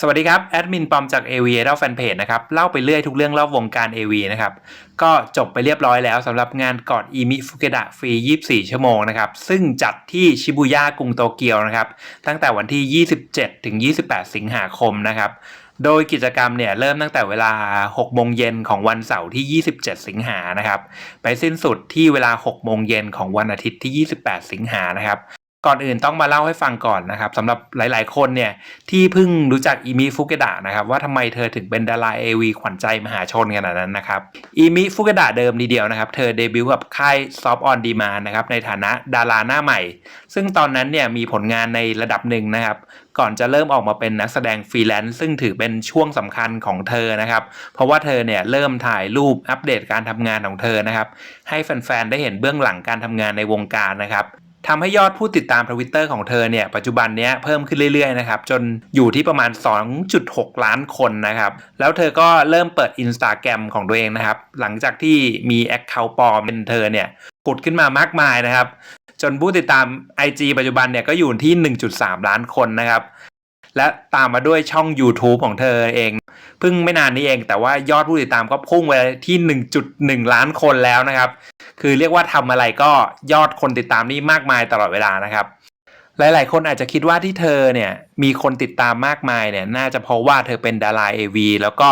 สวัสดีครับ แอดมินปอมจาก AV Idol Fanpage นะครับ เล่าไปเรื่อยทุกเรื่องรอบวงการ AV นะครับ ก็จบไปเรียบร้อยแล้วสำหรับงานกอดอีมิฟุเกดะฟรี 24 ชั่วโมงนะครับ ซึ่งจัดที่ชิบูย่ากรุงโตเกียวนะครับ ตั้งแต่วันที่ 27 ถึง 28 สิงหาคมนะครับโดยกิจกรรมเนี่ยเริ่มตั้งแต่เวลา 6 โมงเย็นของวันเสาร์ที่ 27 สิงหานะครับ ไปสิ้นสุดที่เวลา 6 โมงเย็นของวันอาทิตย์ที่ 28 สิงหานะครับ ก่อนอื่นต้องมาเล่าให้ฟังก่อนนะครับสำหรับหลาย ๆ คนเนี่ยที่เพิ่งรู้จักอีมิฟุเกดะนะครับว่าทำไมเธอถึงเป็นดาราเอวีขวัญใจมหาชนขนาดนั้นนะครับอีมิฟุเกดะเดิมดีเดียวนะครับเธอเดบิวต์กับค่าย Soft on Demand นะครับในฐานะดาราหน้าใหม่ ซึ่งตอนนั้นเนี่ยมีผลงานในระดับหนึ่งนะครับก่อนจะเริ่มออกมาเป็นนักแสดงฟรีแลนซ์ซึ่งถือเป็นช่วงสำคัญของเธอนะครับ เพราะว่าเธอเนี่ยเริ่มถ่ายรูปอัปเดตการทำงานของเธอนะครับ ให้แฟนๆ ได้เห็นเบื้องหลังการทำงานในวงการนะครับ ทำให้ยอดผู้ติดตามทวิตเตอร์ของเธอเนี่ยปัจจุบันเนี้ยเพิ่มขึ้นเรื่อยๆนะครับจนอยู่ที่ประมาณ 2.6 ล้านคนนะครับ แล้วเธอก็เริ่มเปิด Instagram ของตัวเองนะครับ หลังจากที่มีแอคเคาท์ปลอมเป็นเธอเนี่ยผุดขึ้นมามากมายนะครับ จนผู้ติดตาม IG ปัจจุบันเนี่ยก็อยู่ที่ 1.3 ล้านคนนะครับ และตามมาด้วยช่อง YouTube ของเธอเองเพิ่งไม่นานนี้เอง แต่ว่ายอดผู้ติดตามก็พุ่งไปที่ 1.1 ล้านคนแล้วนะครับ คือเรียกว่าทำอะไรก็ยอดคนติดตามนี่มากมายตลอดเวลานะครับ หลาย ๆ คนอาจจะคิดว่าที่เธอเนี่ยมีคนติดตามมากมายเนี่ยน่าจะเพราะว่าเธอเป็นดารา AV แล้วก็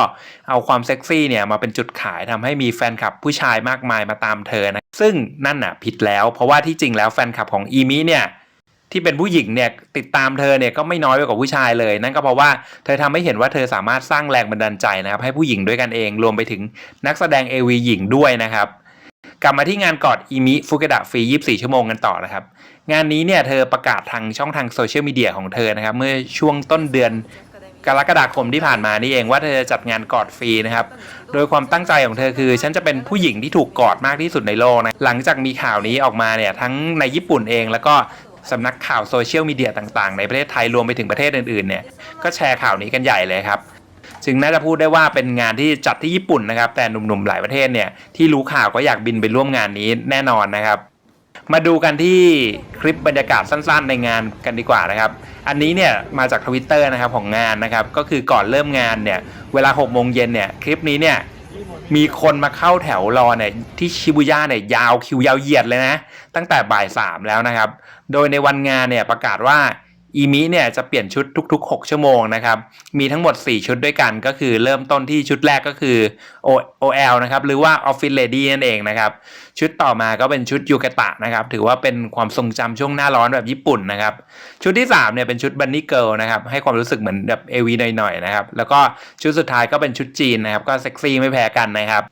เอาความเซ็กซี่เนี่ยมาเป็นจุดขายทำให้มีแฟนคลับผู้ชายมากมายมาตามเธอนะซึ่งนั่นน่ะผิดแล้ว เพราะว่าที่จริงแล้วแฟนคลับของอีมิเนี่ย ที่เป็นผู้หญิงเนี่ยติดตามเธอเนี่ยก็ไม่น้อยไปกว่าผู้ชายเลย นั่นก็เพราะว่าเธอทำให้เห็นว่าเธอสามารถสร้างแรงบันดาลใจนะครับ ให้ผู้หญิงด้วยกันเองรวมไปถึงนักแสดง AV หญิงด้วยนะครับกลับมาที่งานกอดอีมิฟุกดะฟรี 24 ชั่วโมงกันต่อนะครับ งานนี้เนี่ยเธอประกาศทางช่องทางโซเชียลมีเดียของเธอนะครับ เมื่อช่วงต้นเดือนกรกฎาคมที่ผ่านมานี่เองว่าเธอจะจัดงานกอดฟรีนะครับ โดยความตั้งใจของเธอคือ ฉันจะเป็นผู้หญิงที่ถูกกอดมากที่สุดในโลกนะ หลังจากมีข่าวนี้ออกมาเนี่ยทั้งในญี่ปุ่นเองแล้วก็ สำนักข่าวโซเชียลมีเดียต่างๆ ในประเทศไทยรวมไปถึงประเทศอื่นๆเนี่ยก็แชร์ข่าวนี้กันใหญ่เลยครับจึงน่าจะพูดได้ว่าเป็นงานที่จัดที่ญี่ปุ่นนะครับ แต่หนุ่มๆหลายประเทศเนี่ยที่รู้ข่าวก็อยากบินไปร่วมงานนี้แน่นอนนะครับ มาดูกันที่คลิปบรรยากาศสั้นๆ ในงานกันดีกว่านะครับ อันนี้เนี่ยมาจากทวิตเตอร์นะครับของงานนะครับ ก็คือก่อนเริ่มงานเนี่ยเวลา6โมงเย็นเนี่ยคลิปนี้เนี่ย มีคนมาเข้าแถวรอเนี่ยที่ชิบูย่าเนี่ยยาวคิวยาวเหยียดเลยนะ ตั้งแต่บ่ายสามแล้วนะครับ โดยในวันงานเนี่ยประกาศว่า อีมิเนี่ยจะเปลี่ยนชุดทุก ๆ 6 ชั่วโมงนะครับ มีทั้งหมด 4 ชุดด้วยกันก็คือเริ่มต้นที่ชุดแรกก็คือ O- OL นะครับหรือว่า Office Lady นั่นเองนะครับ ชุดต่อมาก็เป็นชุดยูกะตะนะครับ ถือว่าเป็นความทรงจำช่วงหน้าร้อนแบบญี่ปุ่นนะครับ ชุดที่3เนี่ยเป็นชุดบันนี่เกิลนะครับให้ความรู้สึกเหมือนแบบเอวีหน่อยๆนะครับ แล้วก็ชุดสุดท้ายก็เป็นชุดจีนนะครับ ก็เซ็กซี่ไม่แพ้กันนะครับ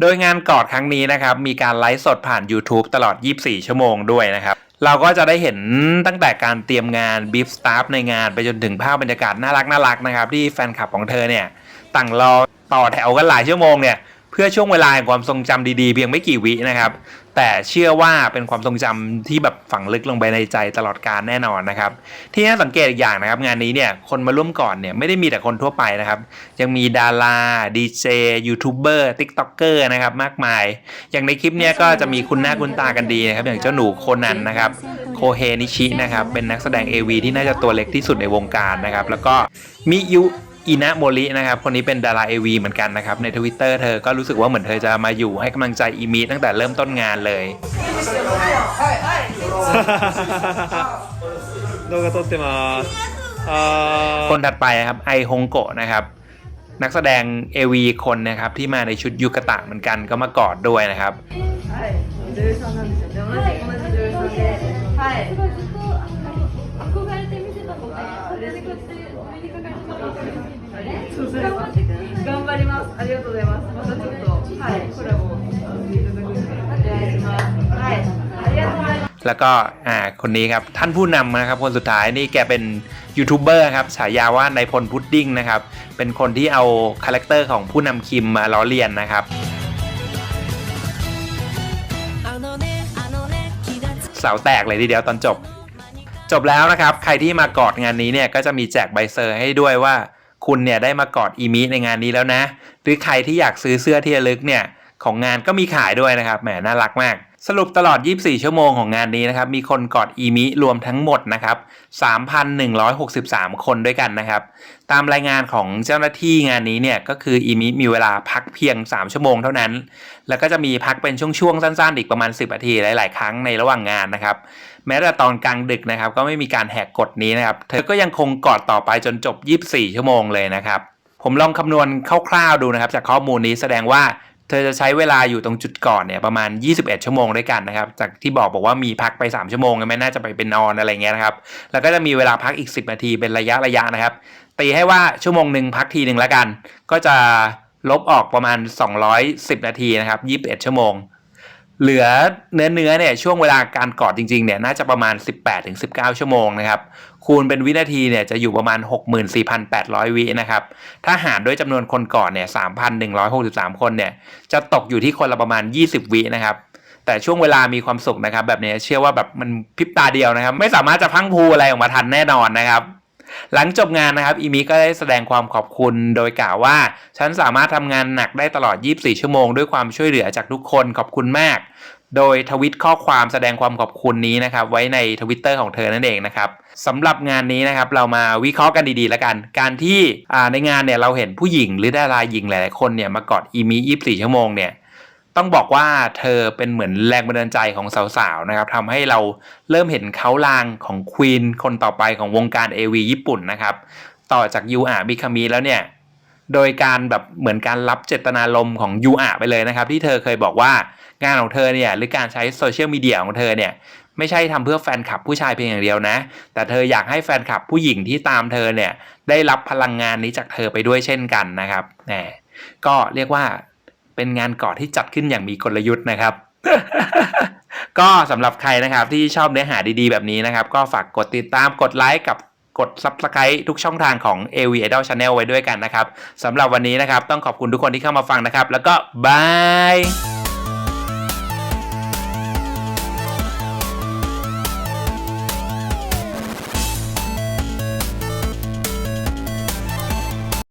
โดยงานกอดครั้งนี้นะครับ มีการไลฟ์สดผ่าน YouTube ตลอด 24 ชั่วโมงด้วยนะครับ เราก็จะได้เห็นตั้งแต่การเตรียมงานบีฟสตาฟในงานไปจนถึงภาพบรรยากาศน่ารักน่ารักนะครับ ที่แฟนคลับของเธอเนี่ยต่างรอต่อแถวกันหลายชั่วโมงเนี่ย พื่อช่วงเวลาแห่งความทรงจำดีๆเพียงไม่กี่วินะครับ แต่เชื่อว่าเป็นความทรงจำที่แบบฝังลึกลงไปในใจตลอดการแน่นอนนะครับ ที่น่าสังเกตอีกอย่างนะครับ งานนี้เนี่ยคนมาร่วมก่อนเนี่ยไม่ได้มีแต่คนทั่วไปนะครับ ยังมีดาราดีเจยูทูบเบอร์ติ๊กต็อกเกอร์นะครับมากมาย อย่างในคลิปเนี้ยก็จะมีคุณหน้าคุณตากันดีนะครับ อย่างเจ้าหนูโคนันนะครับโคเฮนิชินะครับเป็นนักแสดง AV ที่น่าจะตัวเล็กที่สุดในวงการนะครับแล้วก็มิยุ อินะโมรินะครับ คนนี้เป็นดารา AV เหมือนกันนะครับ ในทวิตเตอร์เธอก็รู้สึกว่าเหมือนเธอจะมาอยู่ให้กำลังใจอีมิตั้งแต่เริ่มต้นงานเลย 動画撮ってますあ คนถัดไปนะครับไอฮงโกะนะครับ นักแสดง AV คนนะครับ ที่มาในชุดยูกะตะเหมือนกันก็มากอดด้วยนะครับ はい、女優さんなんですよ。で同じ同じ女優さんで、はい。 そうそう頑張ってください。頑張ります。ありがとうございます。またちょっと、はい、コラボさせていただくので、お願いします。はい、ありがとうございます。 แล้วก็อ่าคนนี้ครับท่านผู้นำนะครับคนสุดท้ายนี่แกเป็นยูทูบเบอร์ครับฉายาว่านายพลพุดดิ้งนะครับ เป็นคนที่เอาคาแรคเตอร์ของผู้นำคิมมาล้อเลียนนะครับ เสาแตกเลยทีเดียวตอนจบ จบแล้วนะครับ ใครที่มากอดงานนี้เนี่ยก็จะมีแจกใบเซอร์ให้ด้วยว่า คุณเนี่ยได้มากอดอีมิในงานนี้แล้วนะ หรือใครที่อยากซื้อเสื้อที่ระลึกเนี่ยของงานก็มีขายด้วยนะครับแหมน่ารักมาก สรุปตลอด 24 ชั่วโมงของงานนี้นะครับ มีคนกอดอีมิรวมทั้งหมดนะครับ 3,163 คนด้วยกันนะครับ ตามรายงานของเจ้าหน้าที่งานนี้เนี่ยก็คืออีมิมีเวลาพักเพียง 3 ชั่วโมงเท่านั้น แล้วก็จะมีพักเป็นช่วงๆ สั้นๆ อีกประมาณ 10นาทีหลาย ๆ ครั้งในระหว่างงานนะครับ แม้แต่ตอนกลางดึกนะครับ ก็ไม่มีการแหกกฎนี้นะครับ เธอก็ยังคงกอดต่อไปจนจบ 24 ชั่วโมงเลยนะครับ ผมลองคำนวณคร่าวๆดูนะครับ จากข้อมูลนี้แสดงว่า เธอจะใช้เวลาอยู่ตรงจุดก่อนเนี่ยประมาณ 21 ชั่วโมงด้วยกันนะครับ จากที่บอกบอกว่ามีพักไป 3 ชั่วโมงไม่น่าจะไปเป็นนอนอะไรเงี้ยนะครับ แล้วก็จะมีเวลาพักอีก 10 นาทีเป็นระยะระยะนะครับ ตีให้ว่าชั่วโมงหนึ่งพักทีหนึ่งแล้วกัน ก็จะลบออกประมาณ 210 นาทีนะครับ 21 ชั่วโมง เหลือเนื้อเนื้อเนี่ยช่วงเวลาการกอดจริงๆเนี่ยน่าจะประมาณ 18-19 ชั่วโมงนะครับคูณเป็นวินาทีเนี่ยจะอยู่ประมาณ 64,800 วินะครับถ้าหารด้วยจำนวนคนกอนเนี่ย3,163 คนเนี่ยจะตกอยู่ที่คนละประมาณ 20 วินะครับแต่ช่วงเวลามีความสุขนะครับแบบนี้เชื่อว่าแบบมันพริบตาเดียวนะครับ ไม่สามารถจะพังพูอะไรออกมาทันแน่นอนนะครับ หลังจบงานนะครับอีมิก็ได้แสดงความขอบคุณโดยกล่าวว่า ฉันสามารถทำงานหนักได้ตลอด 24 ชั่วโมงด้วยความช่วยเหลือจากทุกคนขอบคุณมาก โดยทวิตข้อความแสดงความขอบคุณนี้นะครับไว้ในทวิตเตอร์ของเธอนั่นเองนะครับสำหรับงานนี้นะครับเรามาวิเคราะห์กันดีๆแล้วกัน การที่ในงานเนี่ยเราเห็นผู้หญิงหรือดาราหญิงหลายๆคนเนี่ยมากอดอีมิ24 ชั่วโมงเนี่ย ต้องบอกว่าเธอเป็นเหมือนแรงบันดาลใจของสาวๆนะครับทำให้เราเริ่มเห็นเขาลางของควีนคนต่อไปของวงการ AV ญี่ปุ่นนะครับ ต่อจากยูอาบิคามิแล้วเนี่ย โดยการแบบเหมือนการรับเจตนารมณ์ของยูอาไปเลยนะครับ ที่เธอเคยบอกว่างานของเธอเนี่ยหรือการใช้โซเชียลมีเดียของเธอเนี่ยไม่ใช่ทำเพื่อแฟนคลับผู้ชายเพียงอย่างเดียวนะ แต่เธออยากให้แฟนคลับผู้หญิงที่ตามเธอเนี่ยได้รับพลังงานนี้จากเธอไปด้วยเช่นกันนะครับแหมก็เรียกว่า เป็นงานกอดที่จัดขึ้นอย่างมีกลยุทธ์นะครับ ก็สำหรับใครนะครับที่ชอบเนื้อหาดีๆแบบนี้นะครับ ก็ฝากกดติดตามกดไลค์กับกด Subscribe ทุกช่องทางของ AV Idol Channel ไว้ด้วยกันนะครับสำหรับวันนี้นะครับ ต้องขอบคุณทุกคนที่เข้ามาฟังนะครับ แล้วก็บาย